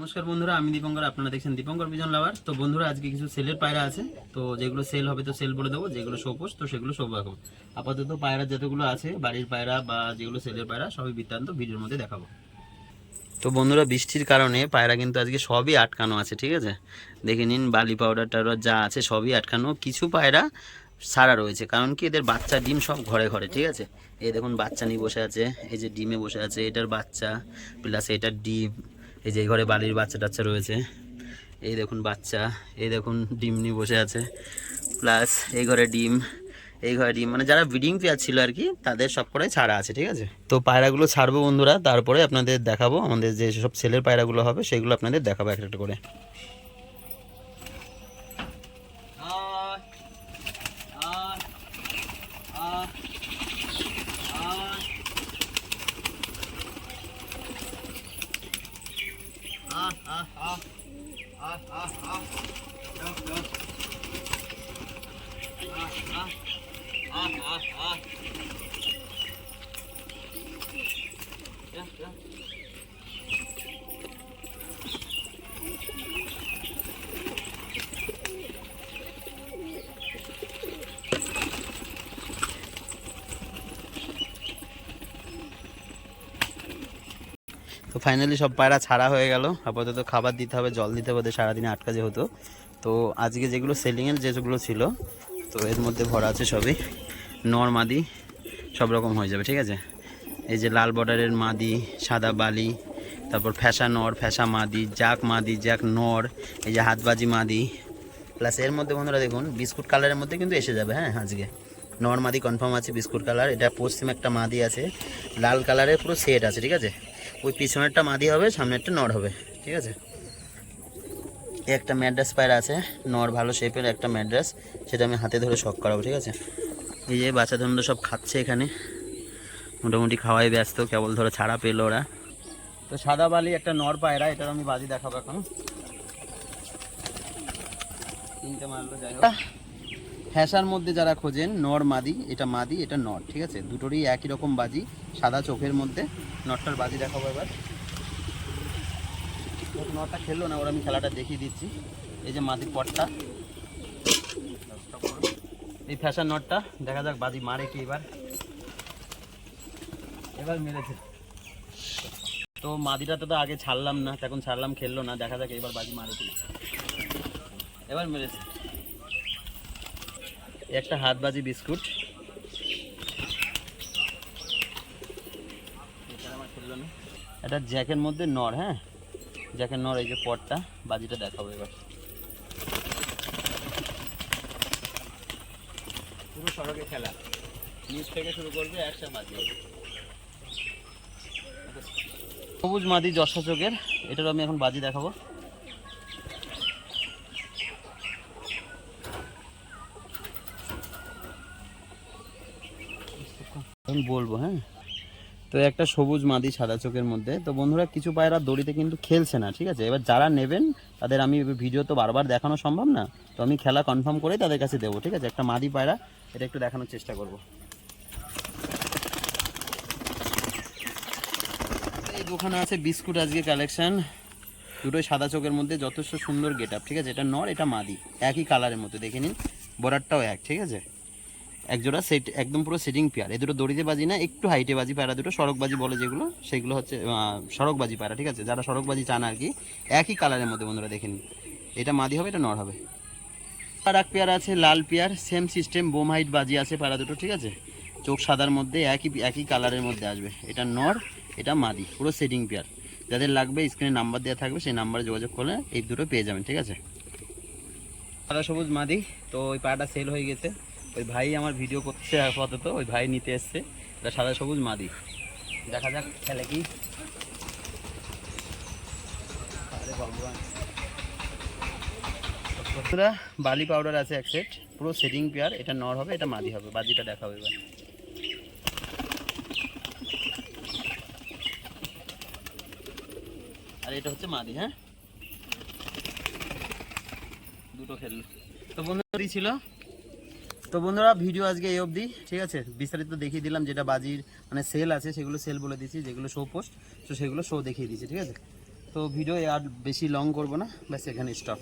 নমস্কার বন্ধুরা, আমি দীপঙ্কর, আপনারা দেখছেন দীপঙ্কর বিজন লাভার তো বন্ধুরা, আজকে কিছু সেলের পায়রা আছে। তো যেগুলো সেল হবে তো সেল বলে দেবো, যেগুলো শোপোস তো সেগুলো রাখব আপাতত পায়রা যতগুলো আছে, বাড়ির পায়রা বা যেগুলো সেলের পায়রা, সবই বৃত্তান্ত ভিডিওর মধ্যে দেখাবো। তো বন্ধুরা, বৃষ্টির কারণে পায়রা কিন্তু আজকে সবই আটকানো আছে, ঠিক আছে? দেখে নিন বালি পাউডার টাউডার যা আছে, সবই আটকানো। কিছু পায়রা সারা রয়েছে, কারণ কি এদের বাচ্চা ডিম সব ঘরে ঘরে, ঠিক আছে? এই দেখুন, বাচ্চা নিয়ে বসে আছে, এই যে ডিমে বসে আছে, এটার বাচ্চা প্লাস এটার ডিম। এই যে ঘরে বালির বাচ্চা টাচ্চা রয়েছে। এই দেখুন বাচ্চা, এই দেখুন ডিম নিয়ে বসে আছে। প্লাস এই ঘরে ডিম, এই ঘরে ডিম মানে যারা ব্রিডিং পেয়ার ছিল আর কি, তাদের সব করে ছাড়া আছে, ঠিক আছে? তো পায়রাগুলো ছাড়বো বন্ধুরা, তারপরে আপনাদের দেখাবো আমাদের যে সব ছেলের পায়রাগুলো হবে, সেগুলো আপনাদের দেখাবো একটা 啊，好好，好好，行，行，行，行，行，行。তো ফাইনালি সব পায়রা ছাড়া হয়ে গেল। আপাতত খাবার দিতে হবে, জল দিতে হবে, ওদের সারাদিনে আটকা যেহেতু। তো আজকে যেগুলো সেলিংয়ের যেগুলো ছিল, তো এর মধ্যে ভরা আছে সবই। নর মাদি, সব রকম হয়ে যাবে, ঠিক আছে? এই যে লাল বর্ডারের মাদি, সাদা বালি, তারপর ফ্যাসা নর, ফ্যাসা মাদি, জাক মাদি, জাক নর, এই যে হাতবাজি মাদি। প্লাস এর মধ্যে বন্ধুরা দেখুন, বিস্কুট কালারের মধ্যে কিন্তু এসে যাবে হ্যাঁ আজকে। নর মাদি কনফার্ম আছে, বিস্কুট কালার এটা পশ্চিম একটা মাদি আছে, লাল কালারের পুরো সেট আছে, ঠিক আছে? ওই পিছনেরটা মাদি হবে, সামনেরটা নড় হবে, ঠিক আছে? একটা ম্যাড্রাস পায়রা আছে, নর ভালো শেপের একটা ম্যাড্রাস, সেটা আমি হাতে ধরে শখ করাবো, ঠিক আছে? এই যে বাচ্চা ধরুন সব খাচ্ছে এখানে, মোটামুটি খাওয়াই ব্যস্ত, কেবল ধরো ছাড়া পেল ওরা। তো সাদা বালি একটা নর পায়রা এটার আমি বাজি দেখাবো এখন। তিনটে মারলো, যাই হোক। ফ্যাশার মধ্যে যারা খোঁজেন, নর মাদি, এটা মাদি, এটা নর, ঠিক আছে? দুটোরই একই রকম বাজি, সাদা চোখের মধ্যে। নটটার বাজি দেখাবো এবার। নটটা খেললো না, ওরা আমি খেলাটা দেখিয়ে দিচ্ছি। এই যে মাদির পটটা। এই ফ্যাশন নটটা দেখা যাক বাজি মারে কি এবার। এবার মেরেছে। তো মাদিটা তো আগে ছাড়লাম না তখন ছাড়লাম, খেললো না, দেখা যাক এবার বাজি মারে কি এবার মেরেছে। একটা হাতবাজি বিস্কুট। এটা জ্যাকের মধ্যে নর হ্যাঁ? জ্যাকের নর এই যে পটটা বাজিটা দেখাবো এবার। পুরো সড়কে খেলা। নিচ থেকে শুরু করবে একসাথে বাজি সবুজ মাদি যশা চোখের এটারও আমি এখন বাজি দেখাবো। আমি বলব হ্যাঁ? তো একটা সবুজ মাদি সাদা চোখের মধ্যে। তো বন্ধুরা, কিছু পায়রা দড়িতে কিন্তু খেলছে না, ঠিক আছে? এবার যারা নেবেন, তাদের আমি ভিডিও তো বারবার দেখানো সম্ভব না, তো আমি খেলা কনফার্ম করে তাদের কাছে দেবো, ঠিক আছে? একটা মাদি পায়রা, এটা একটু দেখানোর চেষ্টা করব। এই দোকানে আছে বিস্কুট আজকে কালেকশন দুটোই সাদা চোখের মধ্যে, যথেষ্ট সুন্দর গেট আপ ঠিক আছে? এটা নর, এটা মাদি, একই কালারের মধ্যে, দেখে নিন। বর্ডারটাও এক, ঠিক আছে? এক জোড়া সেট একদম পুরো সেটিং পেয়ার। এই দুটো দড়িতে বাজি না, একটু হাইটে বাজি পায়রা, দুটো সড়কবাজি বলে যেগুলো, সেগুলো হচ্ছে সড়কবাজি পায়রা, ঠিক আছে? যারা সড়কবাজি চান আর কি, একই কালারের মধ্যে বন্ধুরা দেখে নিন। এটা মাদি হবে, এটা নর হবে। আর এক পেয়ার আছে, লাল পেয়ার সেম সিস্টেম বোম হাইট বাজি আছে পায়রা দুটো, ঠিক আছে? চোখ সাদার মধ্যে একই একই কালারের মধ্যে আসবে। এটা নর, এটা মাদি, পুরো সেটিং পেয়ার। যাদের লাগবে স্ক্রিনে নাম্বার দেওয়া থাকবে, সেই নাম্বারে যোগাযোগ করলে এই দুটো পেয়ে যাবেন, ঠিক আছে? সাদা সবুজ মাদি, তো ওই পায়রাটা সেল হয়ে গেছে। ওই ভাই আমার ভিডিও করছে আপাতত, ওই ভাই নিতে এসছে। এটা সাদা সবুজ মাদি। দেখা যাক, খেলে কি? বালি পাউডার আছে এক সেট পুরো সেটিং পেয়ার এটা নর হবে, এটা মাদি হবে, বাজিটা দেখাবো এবার। আর এটা হচ্ছে মাদি হ্যাঁ? দুটো খেললো। তো বন্ধুরা ছিল? তো বন্ধুরা ভিডিও আজকে এই অবধি, ঠিক আছে? বিস্তারিত দেখিয়ে দিলাম যেটা বাজির মানে সেল আছে, সেগুলো সেল বলে দিচ্ছি যেগুলো শো পোস্ট তো সেগুলো শো দেখিয়ে দিচ্ছি ঠিক আছে? তো ভিডিও আর বেশি লং করব না, ব্যাস এখানে স্টপ